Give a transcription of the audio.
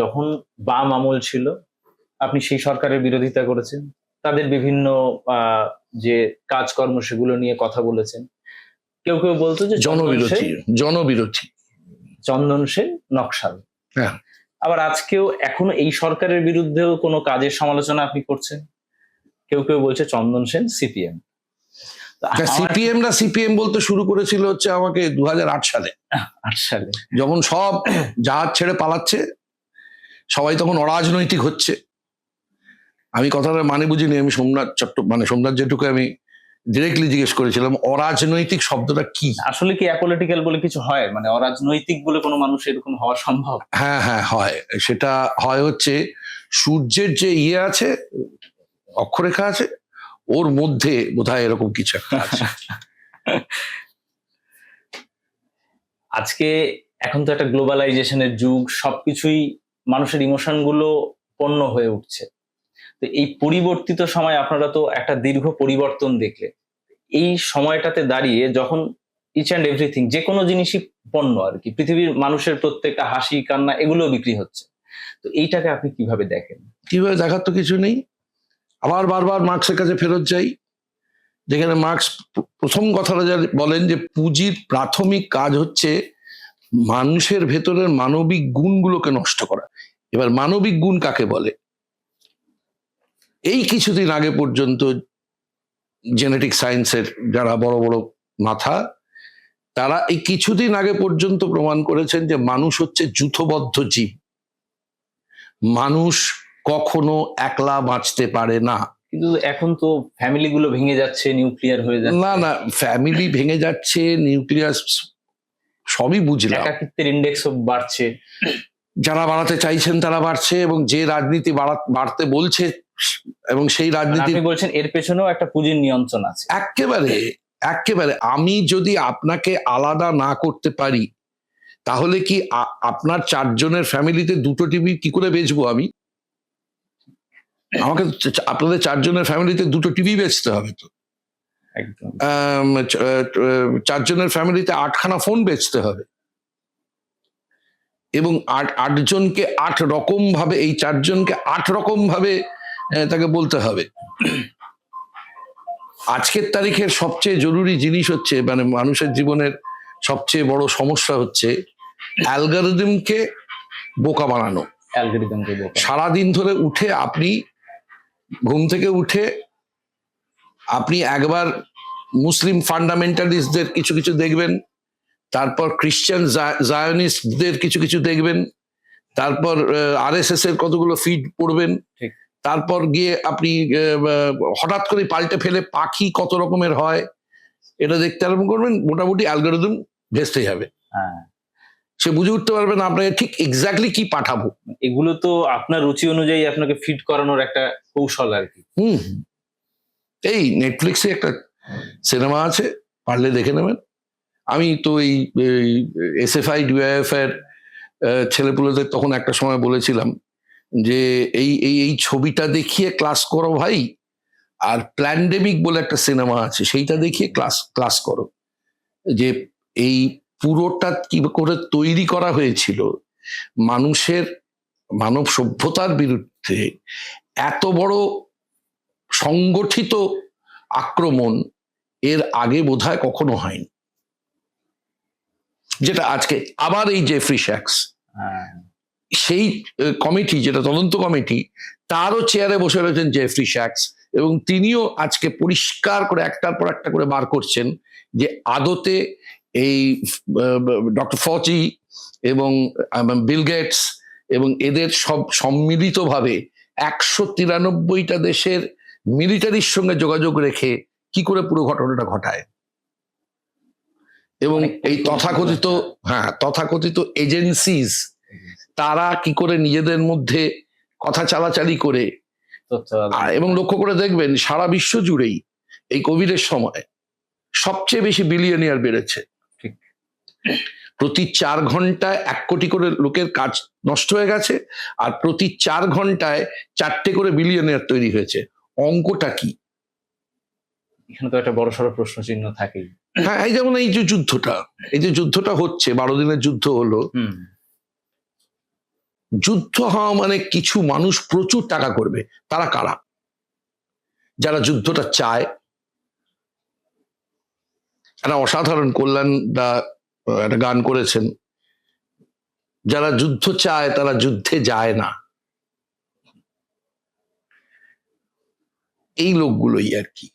যখন বাম আমল ছিল আপনি সেই সরকারের বিরোধিতা করেছেন তাদের বিভিন্ন যে কাজকর্ম সেগুলো নিয়ে কথা বলেছেন। কেউ কেউ বলতো যে জনবিরোধী জনবিরোধী চন্দন সেন নকশাল। হ্যাঁ। আবার আজকেও এখনও এই সরকারের বিরুদ্ধেও কোনো কাজের সমালোচনা আপনি করছেন? কেউ কেউ বলছে চন্দন সেন সিপিএম। সিপিএম রা সিপিএম বলতে শুরু করেছিল হচ্ছে আমাকে দু হাজার আট সালে। আট সালে। যখন সব জাহাজ ছেড়ে পালাচ্ছে সবাই তখন অরাজনৈতিক হচ্ছে। আমি কথাটা মানে বুঝিনি আমি সোমনাথ চট্ট মানে সোমনাথ যেটুকু আমি ডিরেক্টলি জিজ্ঞেস করেছিলাম অরাজনৈতিক শব্দটা কি? আসলে কি অ্যাপলিটিক্যাল বলে কিছু হয়? মানে অরাজনৈতিক বলে কোনো মানুষ এরকম হওয়া সম্ভব? হ্যাঁ হ্যাঁ হয়। সেটা হয় হচ্ছে সূর্যের যে ইয়ে আছে অক্ষরেখা আছে ওর মধ্যে বোধহয় এরকম কিছু একটা আছে। আজকে এখন তো একটা গ্লোবালাইজেশনের যুগ সবকিছুই মানুষের ইমোশনগুলো পণ্য হয়ে উঠছে। তো এই পরিবর্তিত সময় আপনারা তো একটা দীর্ঘ পরিবর্তন দেখলে। এই সময়টাতে দাঁড়িয়ে যখন ইচ অ্যান্ড এভরিথিং যে কোনো জিনিসই পণ্য আর কি, পৃথিবীর মানুষের প্রত্যেকটা হাসি, কান্না এগুলো বিক্রি হচ্ছে। তো এইটাকে আপনি কীভাবে দেখেন? কীভাবে দেখার তো কিছু নেই। আবার বারবার মার্কসের কাছে ফেরত যাই। যেখানে মার্কস প্রথম কথাটা যা বলেন যে পুঁজির প্রাথমিক কাজ হচ্ছে মানুষের ভেতরের মানবিক গুণগুলোকে নষ্ট করা। এবার মানবিক গুণ কাকে বলে? এই কিছুদিন আগে পর্যন্ত জেনেটিক সায়েন্সের যারা বড় বড় মাথা তারা এই কিছুদিন আগে পর্যন্ত প্রমাণ করেছেন যে মানুষ হচ্ছে যুথবদ্ধ জীব। মানুষ কখনো একলা বাঁচতে পারে না। কিন্তু এখন তো ফ্যামিলি গুলো ভেঙে যাচ্ছে নিউক্লিয়ার হয়ে যাচ্ছে। না না ফ্যামিলি ভেঙে যাচ্ছে নিউক্লিয়াস সবই বুঝলাম। একাকিত্বের ইন্ডেক্সও বাড়ছে। যারা বাড়াতে চাইছেন তারা বাড়ছে এবং যে রাজনীতি বাড়া- বাড়তে বলছে এবং সেই রাজনীতি বলছেন এর পেছনেও একটা পুঁজির নিয়ন্ত্রণ আছে। একেবারে একেবারে আমি যদি আপনাকে আলাদা না করতে পারি তাহলে কি আপনার চারজনের ফ্যামিলিতে দুটো টিভি কি করে বেচবো আমি? আমাকে আপনাদের চারজনের ফ্যামিলিতে দুটো টিভি বেচতে হবে তো। একদম। চারজনের ফ্যামিলিতে আটখানা ফোন বেচতে হবে। এবং আট আটজনকে আট রকম ভাবে এই চারজনকে আট রকম ভাবে তাকে বলতে হবে। আজকের তারিখের সবচেয়ে জরুরি জিনিস হচ্ছে মানে মানুষের জীবনের সবচেয়ে বড় সমস্যা হচ্ছে অ্যালগারিদমকে বোকা বানানো। অ্যালগোরিদমকে বোকা সারাদিন ধরে উঠে আপনি ঘুম থেকে উঠে আপনি একবার মুসলিম ফান্ডামেন্টালিস্টদের কিছু কিছু দেখবেন তারপর খ্রিস্টান জায়নিস্টদের কিছু কিছু দেখবেন তারপর আর এর কতগুলো ফিড পড়বেন ঠিক। তারপর গিয়ে আপনি হঠাৎ করে পাল্টে ফেলে পাখি কত রকমের হয় এটা দেখতে আরম্ভ করবেন মোটামুটি অ্যালগোরিদম ভেস্তে যাবে হ্যাঁ সে বুঝে উঠতে পারবে না আপনাকে ঠিক এক্স্যাক্টলি কি পাঠাবো এগুলো তো আপনার রুচি অনুযায়ী আপনাকে ফিট করানোর একটা কৌশল আর কি হুম। এই নেটফ্লিক্সে একটা সিনেমা আছে, পারলে দেখে নেবেন। আমি তো এই এস এফ আই ডিআইএফ এর ছেলেপুলেদের তখন একটা সময় বলেছিলাম যে এই এই এই ছবিটা দেখিয়ে ক্লাস করো ভাই, আর প্ল্যান্ডেমিক বলে একটা সিনেমা আছে, সেইটা দেখিয়ে ক্লাস ক্লাস করো। যে এই পুরোটা কি করে তৈরি করা হয়েছিল, মানুষের মানব সভ্যতার বিরুদ্ধে এত বড় সংগঠিত আক্রমণ এর আগে বোধহয় কখনো হয়নি। যেটা আজকে আবার এই জেফ্রি শ্যাক্স হ্যাঁ। সেই কমিটি যেটা তদন্ত কমিটি তারও চেয়ারে বসে রয়েছেন জেফ্রি শ্যাক্স এবং তিনিও আজকে পরিষ্কার করে একটার পর একটা করে বার করছেন যে আদতে এই ডক্টর ফচি এবং বিল গেটস এবং এদের সব সম্মিলিতভাবে একশো তিরানব্বইটা দেশের মিলিটারির সঙ্গে যোগাযোগ রেখে কি করে পুরো ঘটনাটা ঘটায়? এবং এই তথাকথিত হ্যাঁ তথাকথিত এজেন্সিজ তারা কি করে নিজেদের মধ্যে কথা চালাচালি করে? এবং লক্ষ্য করে দেখবেন সারা বিশ্ব জুড়েই এই কোভিডের সময় সবচেয়ে বেশি বিলিয়নিয়ার বেড়েছে। ঠিক। প্রতি চার ঘন্টায় এক কোটি করে লোকের কাজ নষ্ট হয়ে গেছে আর প্রতি চার ঘন্টায় চারটে করে বিলিয়নিয়ার তৈরি হয়েছে। অঙ্কটা কি? এখানে তো একটা বড় সড়ো প্রশ্ন চিহ্ন থাকেই। হ্যাঁ এই যেমন এই যে যুদ্ধটা এই যে যুদ্ধটা হচ্ছে বারো দিনের যুদ্ধ হলো যুদ্ধ হওয়া মানে কিছু মানুষ প্রচুর টাকা করবে তারা কারা? যারা যুদ্ধটা চায় একটা অসাধারণ কল্যাণ দা একটা গান করেছেন যারা যুদ্ধ চায় তারা যুদ্ধে যায় না। এই লোকগুলোই আর কি।